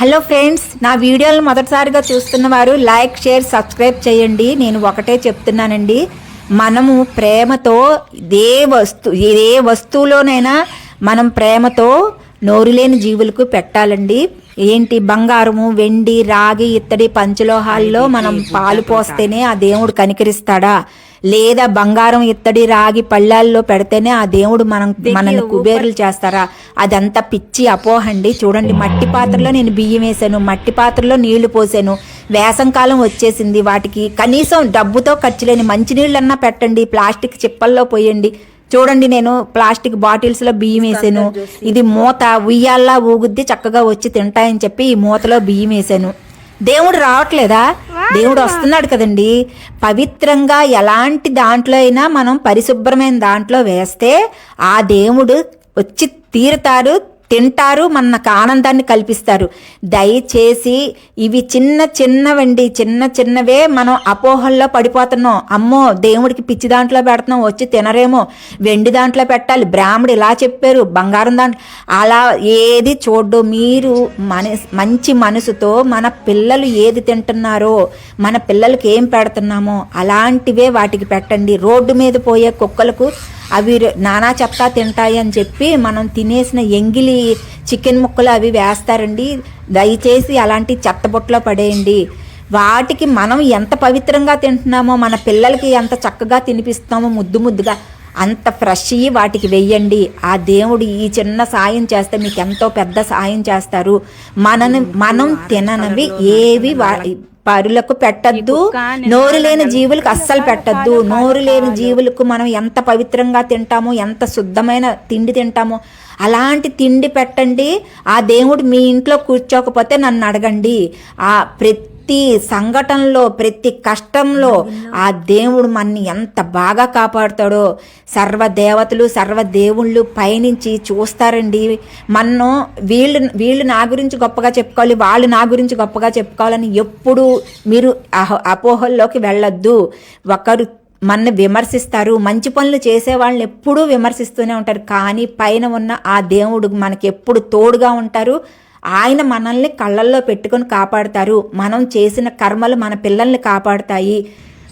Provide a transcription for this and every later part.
Hello friends నా వీడియోలను మొదటిసారిగా చూస్తున్న వారు లైక్ షేర్ సబ్స్క్రైబ్ చేయండి. నేను ఒకటే చెప్తున్నానండి. మనము ప్రేమతో ఏ వస్తు ఏ వస్తువులోనైనా మనం ప్రేమతో నోరులేని జీవులకు పెట్టాలండి. ఏంటి బంగారము వెండి రాగి ఇత్తడి పంచలోహాల్లో మనం పాలు పోస్తేనే ఆ దేవుడు కనికరిస్తాడా? లేదా బంగారం ఇత్తడి రాగి పళ్ళాల్లో పెడితేనే ఆ దేవుడు మనం మనల్ని కుబేరులు చేస్తారా? అదంతా పిచ్చి అపోహండి. చూడండి మట్టి పాత్రలో నేను బియ్యం వేసాను మట్టి పాత్రలో నీళ్ళు పోసాను. వేసంకాలం వచ్చేసింది. వాటికి కనీసం డబ్బుతో ఖర్చు లేని మంచినీళ్ళన్నా పెట్టండి ప్లాస్టిక్ చిప్పల్లో పోయండి. చూడండి నేను ప్లాస్టిక్ బాటిల్స్లో బియ్యం వేసాను. ఇది మూత ఉయ్యాల్లా ఊగుద్ది చక్కగా వచ్చి తింటాయని చెప్పి ఈ మూతలో బియ్యం వేసాను. దేవుడు రావట్లేదా? దేవుడు వస్తున్నాడు కదండి. పవిత్రంగా ఎలాంటి దాంట్లో అయినా మనం పరిశుభ్రమైన దాంట్లో వేస్తే ఆ దేవుడు వచ్చి తీరుతారు తింటారు మనకు ఆనందాన్ని కల్పిస్తారు. దయచేసి ఇవి చిన్న చిన్నవండి చిన్న చిన్నవే మనం అపోహల్లో పడిపోతున్నాం. అమ్మో దేవుడికి పిచ్చి దాంట్లో పెడుతున్నాం వచ్చి తినరేమో. వెండి దాంట్లో పెట్టాలి బ్రాహ్మడు ఇలా చెప్పారు బంగారం దాంట్లో. అలా ఏది చూడ్డు మీరు మన మంచి మనసుతో మన పిల్లలు ఏది తింటున్నారో మన పిల్లలకి ఏం పెడుతున్నామో అలాంటివే వాటికి పెట్టండి. రోడ్డు మీద పోయే కుక్కలకు అవి నానా చెప్తా తింటాయి అని చెప్పి మనం తినేసిన ఎంగిలి చికెన్ ముక్కలు అవి వేస్తారండి. దయచేసి అలాంటి చెత్తబుట్టలో పడేయండి. వాటికి మనం ఎంత పవిత్రంగా తింటున్నామో మన పిల్లలకి ఎంత చక్కగా తినిపిస్తామో ముద్దు ముద్దుగా అంత ఫ్రెష్ అయ్యి వాటికి వెయ్యండి ఆ దేవుడు ఈ చిన్న సాయం చేస్తే మీకు ఎంతో పెద్ద సాయం చేస్తారు. మనని మనం తిననవి ఏవి పరులకు పెట్టద్దు. నోరు లేని జీవులకు అస్సలు పెట్టద్దు. నోరు లేని జీవులకు మనం ఎంత పవిత్రంగా తింటామో ఎంత శుద్ధమైన తిండి తింటామో అలాంటి తిండి పెట్టండి. ఆ దేవుడు మీ ఇంట్లో కూర్చోకపోతే నన్ను అడగండి. ఆ ప్రతి ప్రతి సంఘటనలో ప్రతి కష్టంలో ఆ దేవుడు మనని ఎంత బాగా కాపాడుతాడో సర్వ దేవతలు పయనించి చూస్తారండి. మన్ను వీళ్ళు వీళ్ళు నా గురించి గొప్పగా చెప్పుకోవాలి వాళ్ళు నా గురించి గొప్పగా చెప్పుకోవాలని ఎప్పుడు మీరు అపోహల్లోకి వెళ్ళొద్దు. ఒకరు మన విమర్శిస్తారు మంచి పనులు చేసే వాళ్ళని ఎప్పుడూ విమర్శిస్తూనే ఉంటారు. కానీ పైన ఉన్న ఆ దేవుడు మనకి ఎప్పుడు తోడుగా ఉంటారు. ఆయన మనల్ని కళ్ళల్లో పెట్టుకొని కాపాడుతారు. మనం చేసిన కర్మలు మన పిల్లల్ని కాపాడుతాయి.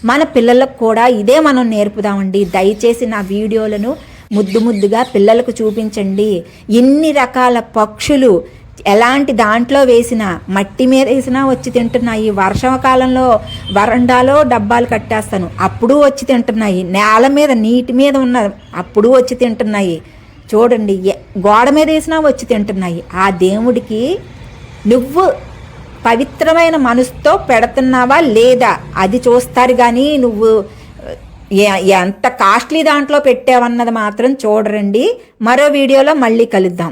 మన పిల్లలకు కూడా ఇదే మనం నేర్పుదామండి. దయచేసి నా వీడియోలను ముద్దు ముద్దుగా పిల్లలకు చూపించండి. ఇన్ని రకాల పక్షులు ఎలాంటి దాంట్లో వేసినా మట్టి మీద వేసినా వచ్చి తింటున్నాయి. వర్షాకాలంలో వరండాలో డబ్బాలు కట్టేస్తాను. అప్పుడు వచ్చి తింటున్నాయి. నేల మీద నీటి మీద ఉన్న అప్పుడు వచ్చి తింటున్నాయి. చూడండి గోడ మీద వేసినా వచ్చి తింటున్నాయి. ఆ దేవుడికి నువ్వు పవిత్రమైన మనసుతో పెడుతున్నావా లేదా? అది చూస్తారు కానీ నువ్వు ఎంత కాస్ట్లీ దాంట్లో పెట్టావన్నది మాత్రం చూడరండి. మరో వీడియోలో మళ్ళీ కలుద్దాం.